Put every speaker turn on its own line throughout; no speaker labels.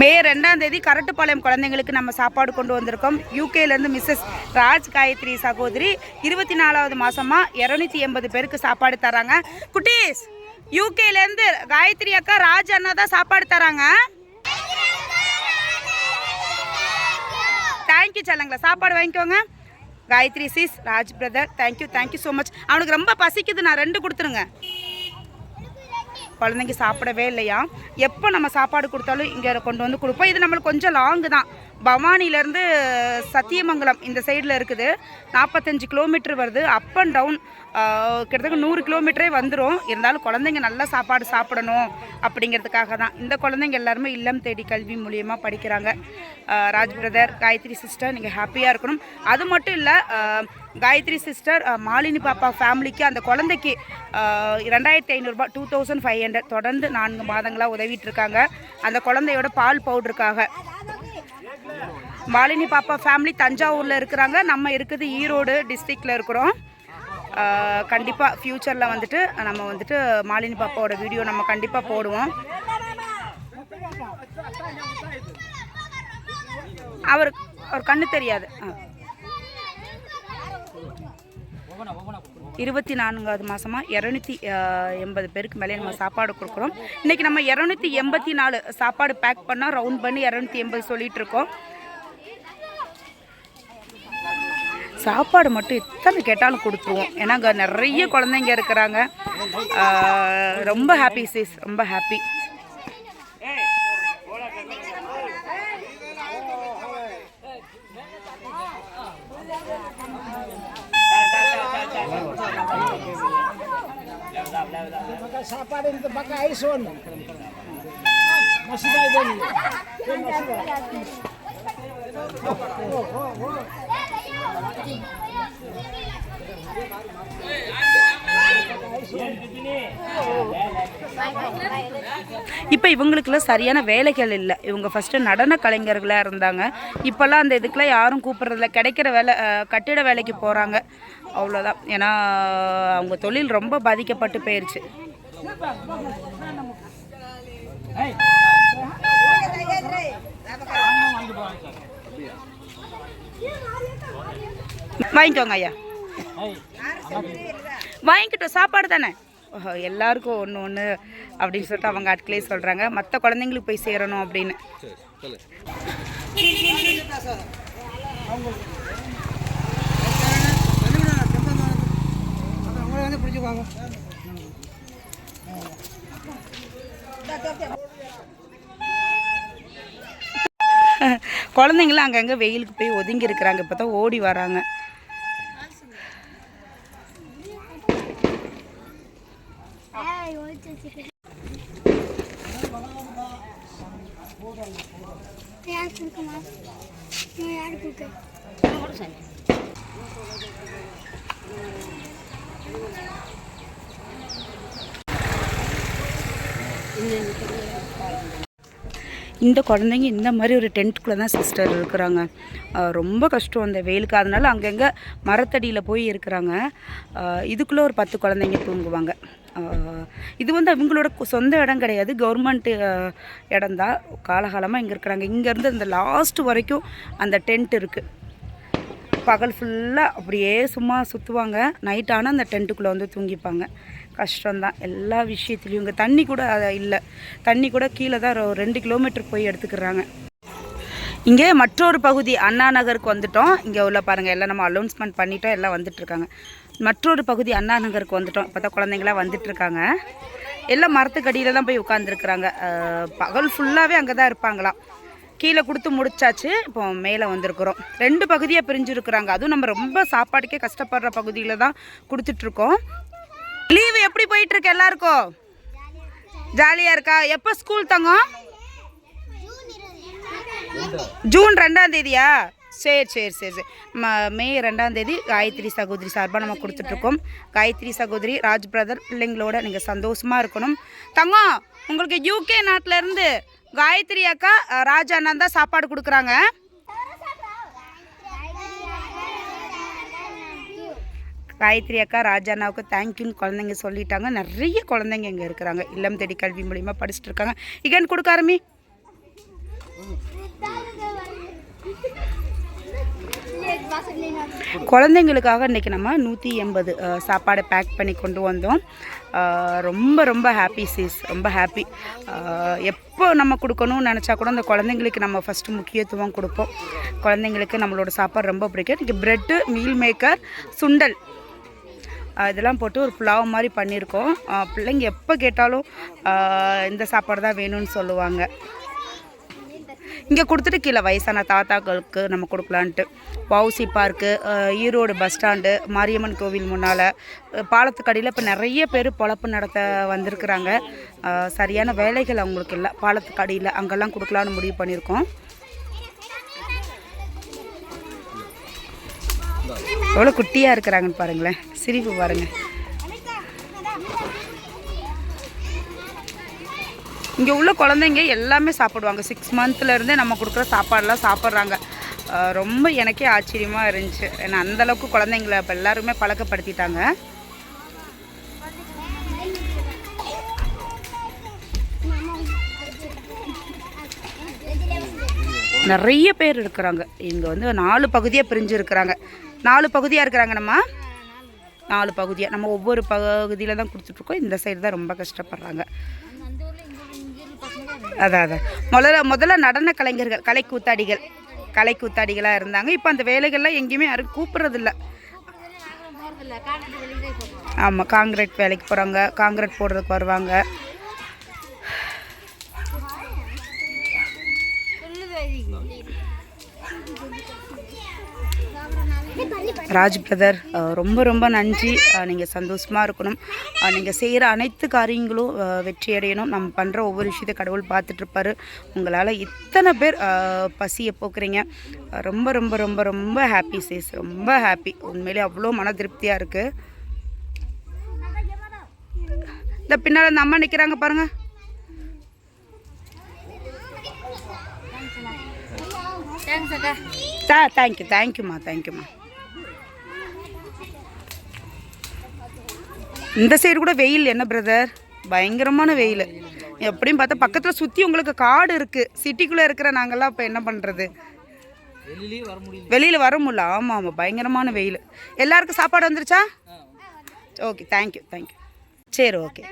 மே ரெண்டாம் தேதி கரட்டுப்பாளையம் குழந்தைங்களுக்கு நம்ம சாப்பாடு கொண்டு வந்திருக்கோம். யூகேலேருந்து மிஸ்ஸஸ் ராஜ் காயத்ரி சகோதரி இருபத்தி நாலாவது மாதமாக இரநூத்தி எண்பது பேருக்கு சாப்பாடு தராங்க. குட்டீஸ் யூகேலேருந்து காயத்ரி அக்கா ராஜ் அண்ணா தான் சாப்பாடு தராங்க. தேங்க்யூ செல்லங்களா. சாப்பாடு வாங்கிக்கோங்க. Gayathri sis Raj brother thank you thank you so much அவனுக்கு ரொம்ப பசிக்குது நான் ரெண்டு கொடுத்துருங்க. குழந்தைங்க சாப்பிடவே இல்லையா? எப்போ நம்ம சாப்பாடு கொடுத்தாலும் இங்கே கொண்டு வந்து கொடுப்போம். இது நம்மளுக்கு கொஞ்சம் லாங்கு தான். பவானிலேருந்து சத்தியமங்கலம் இந்த சைடில் இருக்குது. நாற்பத்தஞ்சு கிலோமீட்டர் வருது. அப் அண்ட் டவுன் கிட்டத்தட்ட நூறு கிலோமீட்டரே வந்துடும் இருந்தாலும் குழந்தைங்க நல்ல சாப்பாடு சாப்பிடணும் அப்படிங்கிறதுக்காக தான். இந்த குழந்தைங்க எல்லாருமே இல்லம் தேடி கல்வி மூலியமாக படிக்கிறாங்க. ராஜ் பிரதர் காயத்ரி சிஸ்டர் நீங்கள் ஹாப்பியாக இருக்கணும். அது மட்டும் இல்லை காயத்ரி சிஸ்டர் மாலினி பாப்பா ஃபேமிலிக்கு அந்த குழந்தைக்கு ரெண்டாயிரத்தி ஐநூறுரூபா டூ தௌசண்ட் ஃபைவ் ஹண்ட்ரட் தொடர்ந்து நான்கு மாதங்களாக உதவிட்டு இருக்காங்க. அந்த குழந்தையோட பால் பவுடருக்காக மாலினி பாப்பா ஃபேமிலி தஞ்சாவூரில் இருக்கிறாங்க. நம்ம இருக்குது ஈரோடு டிஸ்ட்ரிக்டில் இருக்கிறோம். கண்டிப்பாக ஃப்யூச்சரில் வந்துட்டு நம்ம வந்துட்டு மாலினி பாப்பாவோட வீடியோ நம்ம கண்டிப்பாக போடுவோம். அவர் அவர் கண்ணு தெரியாது. ஆ. இருபத்தி நான்காவது மாதமாக இரநூத்தி எண்பது பேருக்கு மேலே நம்ம சாப்பாடு கொடுக்குறோம். இன்றைக்கி நம்ம இரநூத்தி எண்பத்தி நாலு சாப்பாடு பேக் பண்ணால் ரவுண்ட் பண்ணி இரநூத்தி எண்பது சொல்லிகிட்ருக்கோம் சாப்பாடு மட்டும் எத்தனை கேட்டாலும் கொடுத்துருவோம். ஏன்னா அங்கே நிறைய குழந்தைங்க இருக்கிறாங்க. ரொம்ப ஹாப்பி சீஸ் ரொம்ப ஹாப்பி
சாப்பாடு இந்த பக்கம் ஐஸ் ஒன்று.
இப்போ இவங்களுக்குலாம் சரியான வேலைகள் இல்லை. இவங்க ஃபஸ்ட்டு நடன கலைஞர்களாக இருந்தாங்க. இப்போல்லாம் அந்த இதுக்கெலாம் யாரும் கூப்பிட்றதில்ல. கிடைக்கிற வேலை கட்டிட வேலைக்கு போகிறாங்க அவ்வளோதான் ஏன்னா அவங்க தொழில் ரொம்ப பாதிக்கப்பட்டு போயிடுச்சு வாங்கிக்கோங்க ஐயா வாங்கிக்கிட்டோம் சாப்பாடு தானே? ஓஹோ, எல்லாருக்கும் ஒன்று ஒன்று அப்படின்னு சொல்லிட்டு அவங்க ஆட்களே சொல்கிறாங்க மற்ற குழந்தைங்களுக்கு போய் சேரணும் அப்படின்னு.
பிடிச்சிக்குவாங்க
குழந்தைங்களாம் அங்கங்கே வெயிலுக்கு போய் ஒதுங்கி இருக்கிறாங்க. இப்போ தான் ஓடி வராங்க.
யார் கொடுக்கமா நான் யார் கொடுக்க
இந்த குழந்தைங்க இந்த மாதிரி ஒரு டென்ட்டுக்குள்ளே தான் சிஸ்டர் இருக்கிறாங்க. ரொம்ப கஷ்டம் அந்த வெயிலுக்கு. அதனால் அங்கங்கே மரத்தடியில் போய் இருக்கிறாங்க. இதுக்குள்ளே ஒரு பத்து குழந்தைங்க தூங்குவாங்க. இது வந்து அவங்களோட சொந்த இடம் கிடையாது. கவர்மெண்ட் இடம்தான் காலகாலமாக இங்கே இருக்கிறாங்க. இங்கேருந்து அந்த லாஸ்ட் வரைக்கும் அந்த டென்ட் இருக்குது பகல் ஃபுல்லாக அப்படியே சும்மா சுற்றுவாங்க நைட் ஆனால் அந்த டென்ட்டுக்குள்ளே வந்து தூங்கிப்பாங்க. கஷ்டம்தான். எல்லா விஷயத்துலையும் இங்கே தண்ணி கூட இல்லை. தண்ணி கூட கீழே தான் ரெண்டு கிலோமீட்டர் போய் எடுத்துக்கிறாங்க. இங்கே மற்றொரு பகுதி அண்ணா நகருக்கு வந்துட்டோம். இங்கே உள்ள பாருங்கள் எல்லாம் நம்ம அலௌன்ஸ்மெண்ட் பண்ணிட்டோம் எல்லாம் வந்துட்டுருக்காங்க. மற்றொரு பகுதி அண்ணா நகருக்கு வந்துட்டோம். இப்போ தான் குழந்தைங்களாம் வந்துட்டுருக்காங்க. எல்லாம் மரத்துக்கடியில் தான் போய் உட்காந்துருக்குறாங்க பகல் ஃபுல்லாகவே அங்கே தான் இருப்பாங்களாம். கீழே கொடுத்து முடிச்சாச்சு இப்போ மேலே வந்திருக்கிறோம். ரெண்டு பகுதியாக பிரிஞ்சுருக்குறாங்க. அதுவும் நம்ம ரொம்ப சாப்பாட்டுக்கே கஷ்டப்படுற பகுதியில் தான் கொடுத்துட்ருக்கோம் லீவு எப்படி போயிட்டு இருக்கு எல்லாருக்கும்? ஜாலியாக இருக்கா? எப்போ ஸ்கூல் தங்கம்? ஜூன் ரெண்டாம் தேதியா? சரி சரி சரி சரி. ம- மே ரெண்டாம் தேதி காயத்ரி சகோதரி சார்பாக நம்ம கொடுத்துட்ருக்கோம். காயத்ரி சகோதரி ராஜ் பிரதர் பிள்ளைங்களோட நீங்கள் சந்தோஷமாக இருக்கணும். தங்கம் உங்களுக்கு யூகே நாட்டிலேருந்து காயத்ரி அக்கா ராஜ் அண்ணா தான் சாப்பாடு கொடுக்குறாங்க. காயத்ரி அக்கா ராஜானாவுக்கு தேங்க்யூன்னு குழந்தைங்க சொல்லிட்டாங்க. நிறைய குழந்தைங்க இங்கே இருக்கிறாங்க. இல்லம் தேடி கல்வி மூலிமா படிச்சுட்டு இருக்காங்க. இகன் கொடுக்க ஆரம்பி. குழந்தைங்களுக்காக இன்றைக்கி நம்ம நூற்றி எண்பது சாப்பாடை பேக் பண்ணி கொண்டு வந்தோம். ரொம்ப ரொம்ப ஹாப்பி சீஸ் ரொம்ப ஹாப்பி எப்போ நம்ம கொடுக்கணும்னு நினச்சா கூட அந்த குழந்தைங்களுக்கு நம்ம ஃபஸ்ட்டு முக்கியத்துவம் கொடுப்போம். குழந்தைங்களுக்கு நம்மளோட சாப்பாடு ரொம்ப பிடிக்கும். இன்றைக்கி ப்ரெட்டு மீல் மேக்கர் சுண்டல். இதெல்லாம் போட்டு ஒரு புலாவ் மாதிரி பண்ணியிருக்கோம். பிள்ளைங்க எப்போ கேட்டாலும் இந்த சாப்பாடு தான் வேணும்னு சொல்லுவாங்க. இங்கே கொடுத்துட்டு கீழே வயசான தாத்தாக்களுக்கு நம்ம கொடுக்கலான்ட்டு. VOC park Erode bus stand Mariamman கோவில் முன்னால் பாலத்துக்கடியில் இப்போ நிறைய பேர் பொழப்பு நடத்த வந்திருக்கிறாங்க. சரியான வேலைகள் அவங்களுக்கு இல்லை. பாலத்துக்கடியில் அங்கெல்லாம் கொடுக்கலான்னு முடிவு பண்ணியிருக்கோம். எவ்வளோ குட்டியாக இருக்கிறாங்கன்னு பாருங்களேன். சிரிப்பு பாருங்கள் இங்கே உள்ள குழந்தைங்க எல்லாமே சாப்பிடுவாங்க. சிக்ஸ் மந்த்லேருந்தே நம்ம கொடுக்குற சாப்பாடெலாம் சாப்பிட்றாங்க. ரொம்ப எனக்கே ஆச்சரியமாக இருந்துச்சு. ஏன்னா அந்தளவுக்கு குழந்தைங்கள இப்போ எல்லாருமே பழக்கப்படுத்திட்டாங்க. நிறைய பேர் இருக்கிறாங்க. இங்கே வந்து நாலு பகுதியாக பிரிஞ்சு இருக்கிறாங்க. நாலு பகுதியாக இருக்கிறாங்க நம்ம? நாலு பகுதியாக நம்ம ஒவ்வொரு பகுதியில் தான் கொடுத்துட்ருக்கோம். இந்த சைடு தான் ரொம்ப கஷ்டப்படுறாங்க. அதான் அதான் முதல்ல முதல்ல நடன கலைஞர்கள் கலை கூத்தாடிகள் கலை கூத்தாடிகளாக இருந்தாங்க. இப்போ அந்த வேலைகள்லாம் எங்கேயுமே யாரும் கூப்பிட்றதில்ல. ஆமாம் காங்கிரீட் வேலைக்கு போகிறாங்க காங்கிரீட் போடுறதுக்கு வருவாங்க. ராஜ் பிரதர் ரொம்ப ரொம்ப நன்றி. நீங்கள் சந்தோஷமாக இருக்கணும். நீங்கள் செய்கிற அனைத்து காரியங்களும் வெற்றி அடையணும். நம்ம பண்ணுற ஒவ்வொரு விஷயத்தையும் கடவுள் பார்த்துட்ருப்பாரு. உங்களால் இத்தனை பேர் பசியை போக்குறீங்க. ரொம்ப ரொம்ப ரொம்ப ரொம்ப ஹாப்பி சேஸ் ரொம்ப ஹாப்பி உண்மையிலே அவ்வளோ மன திருப்தியாக இருக்குது இந்த பின்னால் அந்த அம்மா நிற்கிறாங்க பாருங்கள் தா தேங்க்யூ தேங்க்யூம்மா தேங்க்யூம்மா இந்த சைடு கூட வெயில் என்ன பிரதர் பயங்கரமான வெயில். எப்படியும் பார்த்தா பக்கத்தில் சுற்றி உங்களுக்கு காடு இருக்குது சிட்டிக்குள்ளே இருக்கிற நாங்கள்லாம் இப்போ என்ன பண்ணுறது வெளியில் வர முடியல. ஆமாம் ஆமாம் பயங்கரமான வெயில். எல்லாருக்கும் சாப்பாடு வந்துருச்சா? Okay thank you thank you சரி ஓகே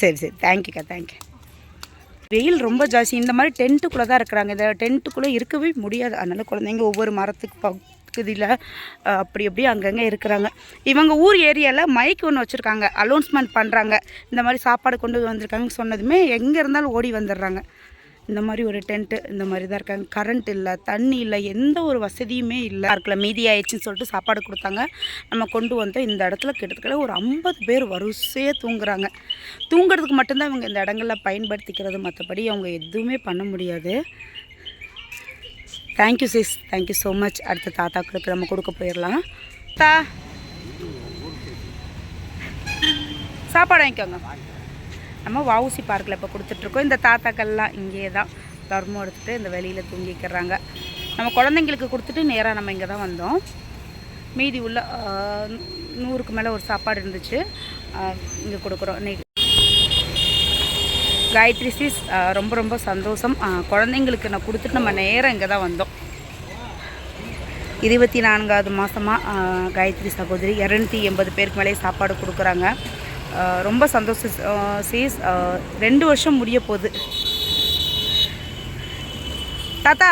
சரி சரி தேங்க்யூக்கா தேங்க்யூ வெயில் ரொம்ப ஜாஸ்தி. இந்த மாதிரி டென்ட்டுக்குள்ளே தான் இருக்கிறாங்க. இந்த டென்ட்டுக்குள்ளே இருக்கவே முடியாது. அதனால் குழந்தைங்க ஒவ்வொரு மரத்துக்கு பகுதியில் அப்படி அப்படி அங்கங்கே இருக்கிறாங்க. இவங்க ஊர் ஏரியாவில் மைக் ஒன்று வச்சுருக்காங்க. அலௌன்ஸ்மெண்ட் பண்ணுறாங்க இந்த மாதிரி சாப்பாடு கொண்டு வந்திருக்காங்கன்னு சொன்னதுமே எங்கே இருந்தாலும் ஓடி வந்துடுறாங்க. இந்த மாதிரி ஒரு டென்ட்டு இந்த மாதிரி தான் இருக்காங்க. கரண்ட் இல்லை தண்ணி இல்லை எந்த ஒரு வசதியுமே இல்லை. இருக்கல மீதி ஆயிடுச்சுன்னு சொல்லிட்டு சாப்பாடு கொடுத்தாங்க. நம்ம கொண்டு வந்தோம் இந்த இடத்துல கிட்டத்தட்ட ஒரு ஐம்பது பேர் வரிசையாக தூங்குறாங்க. தூங்குறதுக்கு மட்டும்தான் இவங்க இந்த இடங்களில் பயன்படுத்திக்கிறது. மற்றபடி அவங்க எதுவுமே பண்ண முடியாது. Thank you sis thank you so much அடுத்த தாத்தாக்களுக்கு நம்ம கொடுக்க போயிடலாம். தா. சாப்பாடு வாங்கிக்கோங்க. நம்ம வவுசி பார்க்கில் இப்போ கொடுத்துட்ருக்கோம். இந்த தாத்தாக்கள்லாம் இங்கேயே தான் தர்மம் எடுத்துகிட்டு இந்த வெளியில் தூங்கிக்கிறாங்க நம்ம குழந்தைங்களுக்கு கொடுத்துட்டு நேராக நம்ம இங்கே தான் வந்தோம். மீதி உள்ள நூறுக்கு மேலே ஒரு சாப்பாடு இருந்துச்சு. இங்கே கொடுக்குறோம். இன்னைக்கு காயத்ரி சீஸ் ரொம்ப ரொம்ப சந்தோஷம். குழந்தைங்களுக்கு நான் கொடுத்துட்டு நம்ம நேராக இங்கே தான் வந்தோம். இருபத்தி நான்காவது மாதமாக காயத்ரி சகோதரி இரநூத்தி எண்பது பேருக்கு மேலே சாப்பாடு கொடுக்குறாங்க. ரொம்ப சந்தோஷம். சீஸ் ரெண்டு வருஷம் முடிய போகுது. தாத்தா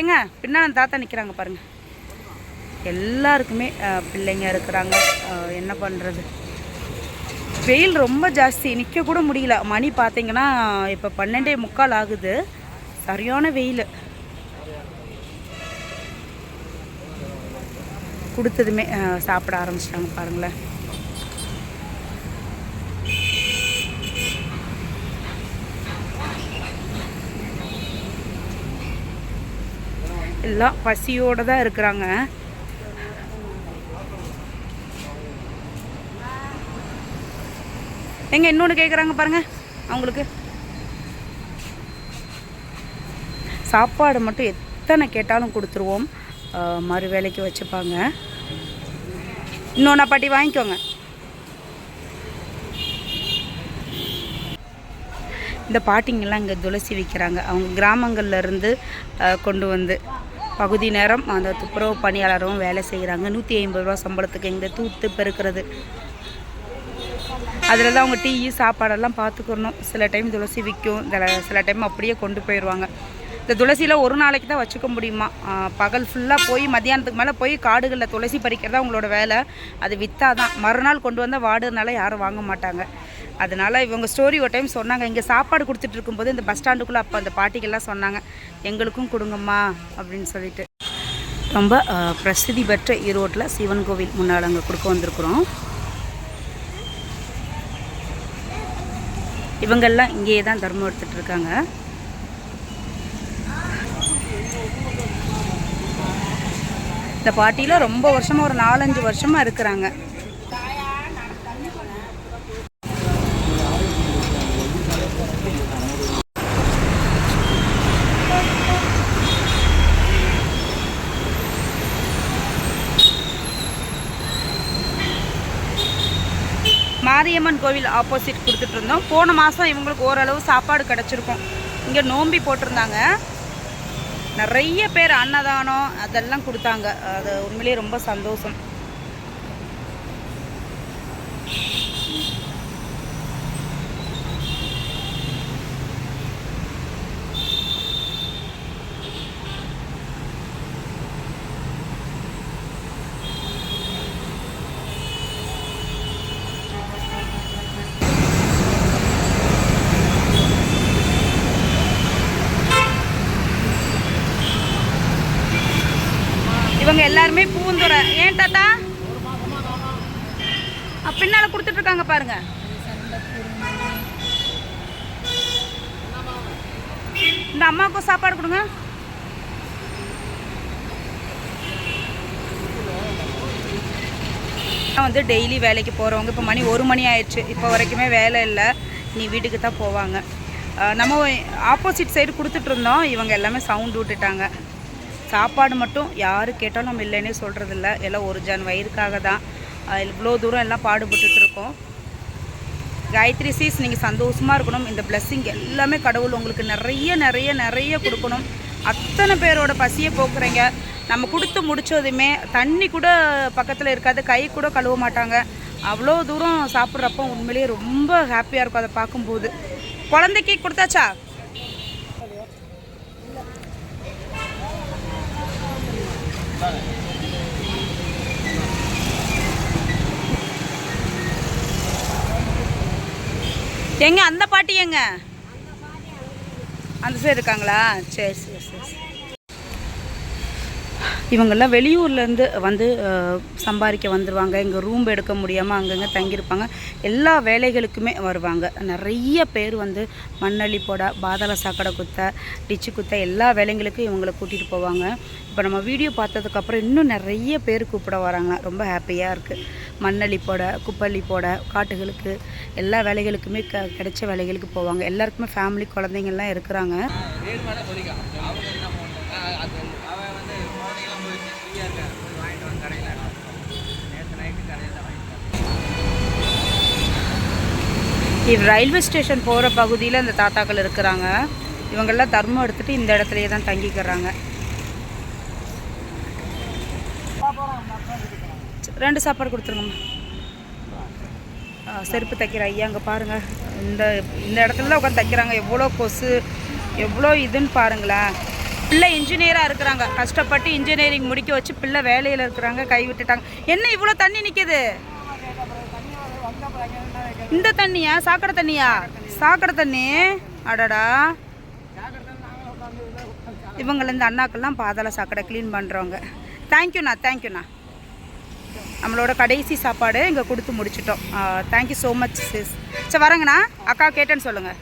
ஏங்க பின்னால் தாத்தா நிற்கிறாங்க பாருங்கள் எல்லாருக்குமே பிள்ளைங்க இருக்கிறாங்க. என்ன பண்ணுறது வெயில் ரொம்ப ஜாஸ்தி. நிற்க கூட முடியல. மணி பார்த்தீங்கன்னா இப்போ பன்னெண்டே முக்கால் ஆகுது. சரியான வெயில். கொடுத்ததுமே சாப்பிட ஆரம்பிச்சிட்டாங்க பாருங்களேன். எல்லாம் பசியோடு தான் இருக்கிறாங்க. எங்க இன்னொன்று கேட்குறாங்க பாருங்கள் அவங்களுக்கு. சாப்பாடு மட்டும் எத்தனை கேட்டாலும் கொடுத்துருவோம். மறு வேலைக்கு வச்சுப்பாங்க. இன்னொன்று பாட்டி வாங்கிக்கோங்க. இந்த பாட்டிங்கெல்லாம் இங்கே துளசி விற்கிறாங்க அவங்க கிராமங்கள்லேருந்து கொண்டு வந்து பகுதி நேரம் அந்த துப்புரவு பணியாளரும் வேலை செய்கிறாங்க. நூற்றி ஐம்பது ரூபா சம்பளத்துக்கு இங்கே தூத்து பெருக்கிறது. அதில் தான் அவங்க டீ சாப்பாடெல்லாம் பார்த்துக்கணும் சில டைம் துளசி விற்கும் சில- சில டைம் அப்படியே கொண்டு போயிடுவாங்க இந்த துளசியில் ஒரு நாளைக்கு தான் வச்சுக்க முடியுமா? பகல் ஃபுல்லாக போய் மத்தியானத்துக்கு மேலே போய் காடுகளில் துளசி பறிக்கிறது அவங்களோட வேலை. அது விற்றா தான் மறுநாள் கொண்டு வந்தால் வாடுறதுனால யாரும் வாங்க மாட்டாங்க. அதனால் இவங்க ஸ்டோரி ஒரு டைம் சொன்னாங்க. இங்கே சாப்பாடு கொடுத்துட்டு இருக்கும்போது இந்த பஸ் ஸ்டாண்டுக்குள்ளே அப்போ அந்த பாட்டிகள்லாம் சொன்னாங்க. எங்களுக்கும் கொடுங்கம்மா அப்படின்னு சொல்லிட்டு. ரொம்ப பிரசித்தி பெற்ற ஈரோட்டில் சிவன் கோவில் முன்னால் அங்கே கொடுக்க வந்திருக்கிறோம். இவங்கெல்லாம் இங்கேயே தான் தர்மம் எடுத்துகிட்டு இருக்காங்க. இந்த பாட்டியில் ரொம்ப வருஷமாக ஒரு நாலஞ்சு வருஷமாக இருக்கிறாங்க. மாரியம்மன் கோவில் ஆப்போசிட் கொடுத்துட்டு இருந்தோம் போன மாதம் இவங்களுக்கு ஓரளவு சாப்பாடு கிடச்சிருக்கும். இங்கே நோம்பி போட்டிருந்தாங்க. நிறைய பேர் அன்னதானம் அதெல்லாம் கொடுத்தாங்க. அது உண்மையிலேயே ரொம்ப சந்தோஷம். இவங்க எல்லாருமே பூந்துறை. ஏன் தாத்தா? அ, பின்னால கொடுத்துட்டு இருக்காங்க பாருங்க. இந்த அம்மாவுக்கும் சாப்பாடு கொடுங்க. நான் வந்து டெய்லி வேலைக்கு போகிறவங்க இப்போ மணி ஒரு மணி ஆயிடுச்சு. இப்போ வரைக்குமே வேலை இல்லை. நீ வீட்டுக்கு தான் போவாங்க. நம்ம ஆப்போசிட் சைடு கொடுத்துட்ருந்தோம். இவங்க எல்லாமே சவுண்ட் விட்டுட்டாங்க. சாப்பாடு மட்டும் யார் கேட்டாலும் நம்ம இல்லைன்னே சொல்கிறதில்ல எல்லாம் ஒரு ஜன் வயிறுக்காக தான். இவ்வளோ தூரம் எல்லாம் பாடுபட்டுட்டு இருக்கோம். காயத்ரி சீஸ் நீங்கள் சந்தோஷமாக இருக்கணும். இந்த blessing எல்லாமே கடவுள் உங்களுக்கு நிறைய நிறைய நிறைய கொடுக்கணும். அத்தனை பேரோட பசியை போக்குறீங்க. நம்ம கொடுத்து முடிச்சதுமே தண்ணி கூட பக்கத்தில் இருக்காது. கை கூட கழுவ மாட்டாங்க. அவ்வளோ தூரம் சாப்பிட்றப்போ உண்மையிலேயே ரொம்ப ஹாப்பியாக இருக்கும். அதை பார்க்கும்போது. குழந்தைக்கு கொடுத்தாச்சா? எங்க அந்த பாட்டி எங்க அந்த சைடு இருக்காங்களா சரி சரி சரி சரி. இவங்கெல்லாம் வெளியூர்லேருந்து வந்து சம்பாதிக்க வந்துடுவாங்க இங்கே ரூம் எடுக்க முடியாமல் அங்கங்கே தங்கியிருப்பாங்க. எல்லா வேலைகளுக்குமே வருவாங்க. நிறைய பேர் வந்து மண்ணள்ளி போட பாதாள சாக்கடை குத்த டிச்சு குத்த எல்லா வேலைங்களுக்கும் இவங்களை கூட்டிகிட்டு போவாங்க. இப்போ நம்ம வீடியோ பார்த்ததுக்கப்புறம் இன்னும் நிறைய பேர் கூப்பிட வராங்க. ரொம்ப ஹாப்பியாக இருக்குது மண்ணள்ளி போட குப்பள்ளி போட காட்டுகளுக்கு எல்லா வேலைகளுக்குமே க கிடைச்ச வேலைகளுக்கு போவாங்க. எல்லாருக்குமே ஃபேமிலி குழந்தைங்கள்லாம் இருக்கிறாங்க. இது ரயில்வே ஸ்டேஷன் போகிற பகுதியில் இந்த தாத்தாக்கள் இருக்கிறாங்க. இவங்கெல்லாம் தர்மம் எடுத்துகிட்டு இந்த இடத்துலையே தான் தங்கிக்கிறாங்க. ரெண்டு சாப்பாடு கொடுத்துருங்கம்மா. ஆ, செருப்பு தைக்கிற ஐயா அங்கே பாருங்கள் இந்த இந்த இடத்துல உட்காந்து தைக்கிறாங்க. எவ்வளோ கொசு எவ்வளோ இதுன்னு பாருங்களேன். பிள்ளை இன்ஜினியராக இருக்கிறாங்க. கஷ்டப்பட்டு இன்ஜினியரிங் முடிக்க வச்சு பிள்ளை வேலையில் இருக்கிறாங்க கை விட்டுட்டாங்க. என்ன இவ்வளோ தண்ணி நிற்கிது இந்த தண்ணியா? சாக்கடை தண்ணியா? சாக்கடை தண்ணி? அடடா. இவங்கள இந்த அண்ணாக்கெல்லாம் பாதாள சாக்கடை க்ளீன் பண்ணுறவங்க தேங்க்யூண்ணா தேங்க்யூண்ணா நம்மளோட கடைசி சாப்பாடு இங்கே கொடுத்து முடிச்சிட்டோம். தேங்க்யூ ஸோ மச் சிஸ் சரி வரேங்கண்ணா. அக்கா கேட்டேன்னு சொல்லுங்கள்